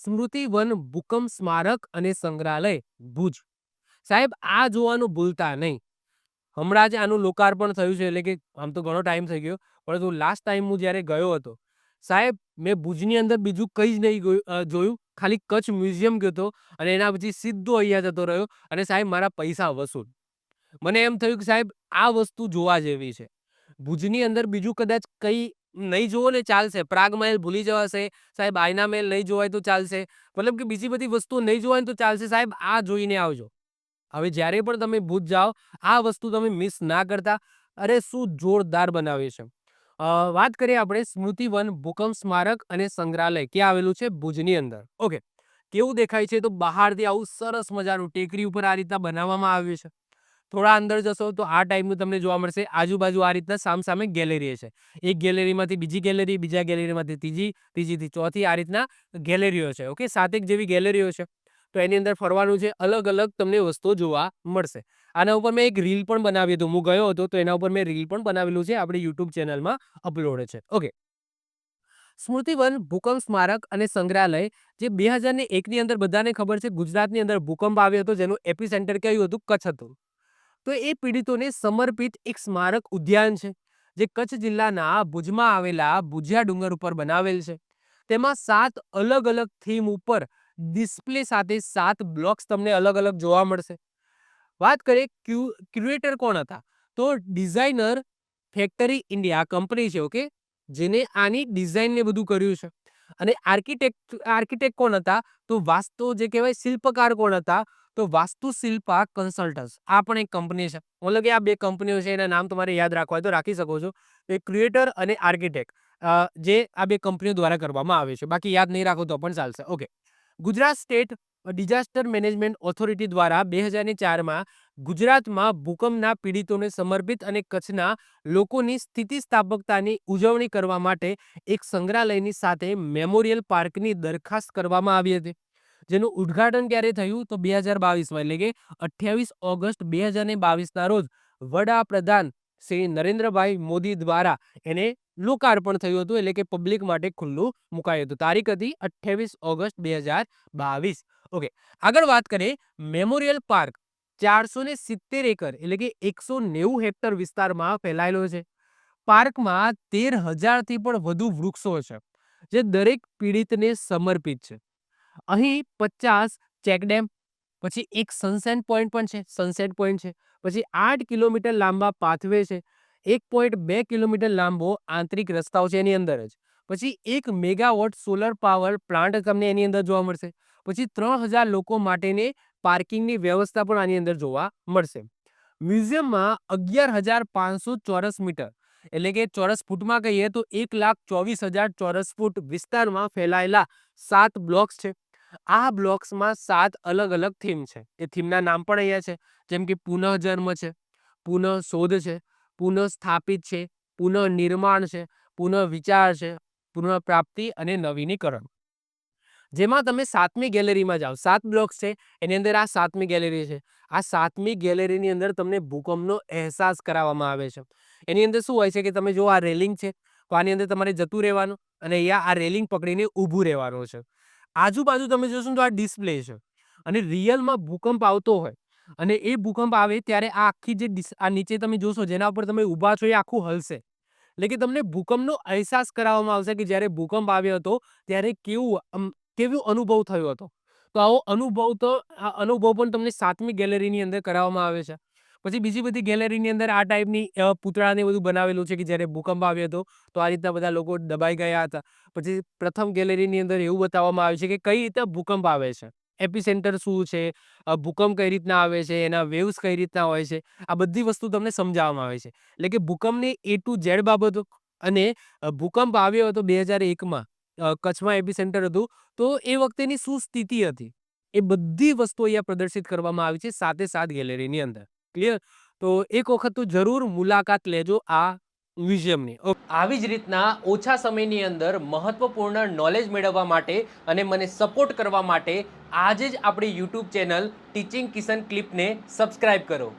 સ્મૃતિવન ભૂકંપ સ્મારક અને સંગ્રહાલય, ભુજ. સાહેબ, આ જોવાનું ભૂલતા નહીં. હમણાં જ આનું લોકાર્પણ થયું છે, એટલે કે આમ તો ઘણો ટાઈમ થઈ ગયો, પરંતુ લાસ્ટ ટાઈમ હું જ્યારે ગયો હતો, સાહેબ, મેં ભુજની અંદર બીજું કંઈ જ નહીં જોયું. ખાલી કચ્છ મ્યુઝિયમ ગયો હતો અને એના પછી સીધો અહીંયા જતો રહ્યો અને સાહેબ, મારા પૈસા વસૂલ. મને એમ થયું કે સાહેબ, આ વસ્તુ જોવા જેવી છે. ભુજની અંદર બીજું કદાચ કંઈ નહીં જુઓ ને ચાલશે. પ્રાગ મહેલ ભૂલી જવાશે. સાહેબ, આયના મહેલ નહીં જોવાય તો ચાલશે. મતલબ કે બીજી બધી વસ્તુ નહીં જોવાય તો ચાલશે. સાહેબ, આ જોઈને આવજો. હવે જ્યારે પણ તમે ભુજ જાઓ, આ વસ્તુ તમે મિસ ના કરતા. અરે, શું જોરદાર બનાવ્યું છે. વાત કરીએ આપણે સ્મૃતિવન ભૂકંપ સ્મારક અને સંગ્રહાલય. ક્યાં આવેલું છે? ભુજની અંદર. ઓકે. કેવું દેખાય છે? તો બહારથી આવું સરસ મજાનું ટેકરી ઉપર આ રીતના બનાવવામાં આવ્યું છે. થોડા અંદર જશો તો આ ટાઈપનું તમને જોવા મળશે. આજુબાજુ આ રીતના સામસામે ગેલેરી છે એક ગેલેરીમાંથી બીજી ગેલેરી, બીજા ગેલેરીમાંથી ત્રીજી, ત્રીજીથી ચોથી આ રીતના ગેલેરીઓ છે. ઓકે? સાતેક જેવી ગેલેરીઓ છે. તો એની અંદર ફરવાનું છે. અલગ અલગ તમને વસ્તુઓ જોવા મળશે. આના ઉપર મેં એક રીલ પણ બનાવી હતું. હું ગયો હતો તો એના ઉપર મેં રીલ પણ બનાવેલું છે. આપણી યુટ્યુબ ચેનલમાં અપલોડ છે. ઓકે? સ્મૃતિવન ભૂકંપ સ્મારક અને સંગ્રહાલય, જે બે હજાર એકની અંદર બધાને ખબર છે, ગુજરાતની અંદર ભૂકંપ આવ્યો હતો, જેનું એપી સેન્ટર કયું હતું? કચ્છ હતું. તો એ પીડિતોને સમર્પિત એક સ્મારક ઉદ્યાન છે, જે કચ્છ જિલ્લાના ભુજમાં આવેલા ભુજિયા ડુંગર ઉપર બનાવેલ છે. તેમાં સાત અલગ અલગ થીમ ઉપર ડિસ્પ્લે સાથે સાત બ્લોક્સ તમને અલગ અલગ જોવા મળશે. વાત કરીએ ક્યુ, ક્યુરેટર કોણ હતા? તો ડિઝાઇનર ફેક્ટરી ઇન્ડિયા કંપની છે, ઓકે? જેને આની ડિઝાઇનને બધું કર્યું છે. અને આર્કિટેક્ટ આર્કિટેક્ટ કોણ હતા? તો વાસ્તુ જે કહેવાય, શિલ્પકાર કોણ હતા? તો વાસ્તુશિલ્પા કન્સલ્ટન્સ આ પણ એક કંપની છે. મતલબ કે આ બે કંપનીઓ છે, એના નામ તમારે યાદ રાખવા હોય તો રાખી શકો છો. એ ક્રિએટર અને આર્કિટેક્ટ. જે આ બે કંપનીઓ દ્વારા કરવામાં આવે છે. બાકી યાદ નહીં રાખો તો પણ ચાલશે. Okay. Gujarat state disaster management authority દ્વારા બે હજારની ચારમાં ગુજરાતમાં ભૂકંપના પીડિતોને સમર્પિત અને કચ્છના લોકોની સ્થિતિસ્થાપકતાની ઉજવણી કરવા માટે એક સંગ્રહાલયની સાથે મેમોરિયલ પાર્કની દરખાસ્ત કરવામાં આવી હતી. જેનું ઉદ્ઘાટન ક્યારે થયું? તો બે હજાર બાવીસમાં એટલે કે અઠ્યાવીસ ઓગસ્ટ બે હજાર ને બાવીસના રોજ વડાપ્રધાન શ્રી નરેન્દ્રભાઈ મોદી દ્વારા એને લોકાર્પણ થયું હતું, એટલે કે પબ્લિક માટે ખુલ્લું મુકાયું હતું. તારીખ હતી અઠ્યાવીસ ઓગસ્ટ બે હજાર બાવીસ. ઓકે, આગળ વાત કરીએ. મેમોરિયલ પાર્ક ચારસો ને સિત્તેર એકર, એટલે કે એકસો નેવું હેક્ટર વિસ્તારમાં ફેલાયેલો છે. પાર્કમાં તેર હજારથી પણ વધુ વૃક્ષો છે, જે દરેક પીડિતને સમર્પિત છે. અહીં પચાસ ચેકડેમ પછી એક સનસેટ પોઈન્ટ પણ છે, સનસેટ પોઈન્ટ છે, પછી આઠ કિલોમીટર લાંબા પાથવે છે, એક પોઈન્ટ બે કિલોમીટર લાંબો આંતરિક રસ્તાઓ છે એની અંદર જ, પછી એક મેગાવોટ સોલર પાવર પ્લાન્ટ તમને એની અંદર જોવા મળશે, પછી ત્રણ હજાર લોકો માટેની પાર્કિંગની વ્યવસ્થા પણ આની અંદર જોવા મળશે. મ્યુઝિયમમાં અગિયાર હજાર પાંચસો ચોરસ મીટર એટલે કે ચોરસ ફૂટમાં કહીએ તો એક લાખ ચોવીસ હજાર ચોરસ ફૂટ વિસ્તારમાં ફેલાયેલા સાત બ્લોક્સ છે. આ બ્લોક્સમાં સાત અલગ અલગ થીમ છે. એ થીમના નામ પણ અહીંયા છે. જેમ કે પુનઃજન્મ છે પુનઃ શોધ છે પુનઃ સ્થાપિત છે પુનઃ નિર્માણ છે પુનઃ વિચાર છે પુનઃ પ્રાપ્તિ અને નવીનીકરણ. જેમાં તમે સાતમી ગેલેરીમાં જાઓ. સાત બ્લોક્સ છે. એની અંદર આ સાતમી ગેલેરી છે. આ સાતમી ગેલેરીની અંદર તમને ભૂકંપનો અહેસાસ કરાવવામાં આવે છે. એની અંદર શું હોય છે કે તમે જો આ રેલિંગ છે, તો આની અંદર તમારે જતું રહેવાનું અને અહીંયા આ રેલિંગ પકડીને ઊભું રહેવાનું છે. આજુબાજુ તમે જોશો તો આ ડિસ્પ્લે છે. અને રિયલમાં ભૂકંપ આવતો હોય અને એ ભૂકંપ આવે ત્યારે આ આખી જે આ નીચે તમે જોશો જેના ઉપર તમે ઊભા છો એ આખું હલશે. એટલે કે તમને ભૂકંપનો અહેસાસ કરાવવામાં આવશે કે જ્યારે ભૂકંપ આવ્યો હતો ત્યારે કેવું કેવો અનુભવ થયો હતો? તો આવો અનુભવ તો, આ અનુભવ પણ તમને સાતમી ગેલેરીની અંદર કરાવવામાં આવે છે. પછી બીજી બધી ગેલેરીની અંદર આ ટાઈપની પૂતળાને બધું બનાવેલું છે કે જ્યારે ભૂકંપ આવ્યો હતો, તો આ રીતના બધા લોકો દબાઈ ગયા હતા. પછી પ્રથમ ગેલેરીની અંદર એવું બતાવવામાં આવ્યું છે કે કઈ રીતે ભૂકંપ આવે છે? એપિસેન્ટર શું છે? ભૂકંપ કઈ રીતના આવે છે? એના વેવ્સ કઈ રીતના હોય છે? આ બધી વસ્તુ તમને સમજાવવામાં આવે છે. એટલે કે ભૂકંપની એ ટુ ઝેડ બાબતો અને ભૂકંપ આવ્યો હતો બે હજાર એકમાં. કચ્છમાં એપી સેન્ટર હતું. તો એ વખતેની શું સ્થિતિ હતી? એ બધી વસ્તુ અહીંયા પ્રદર્શિત કરવામાં આવી છે સાથે સાત ગેલેરીની અંદર. ક્લિયર તો એક વખત તો જરૂર મુલાકાત લેજો આ મ્યુઝિયમની. આવી જ રીતના ઓછા સમયની અંદર મહત્વપૂર્ણ નોલેજ મેળવવા માટે અને મને સપોર્ટ કરવા માટે આજે જ આપણી યુટ્યુબ ચેનલ ટીચિંગ કિશન ક્લિપને સબસ્ક્રાઈબ કરો.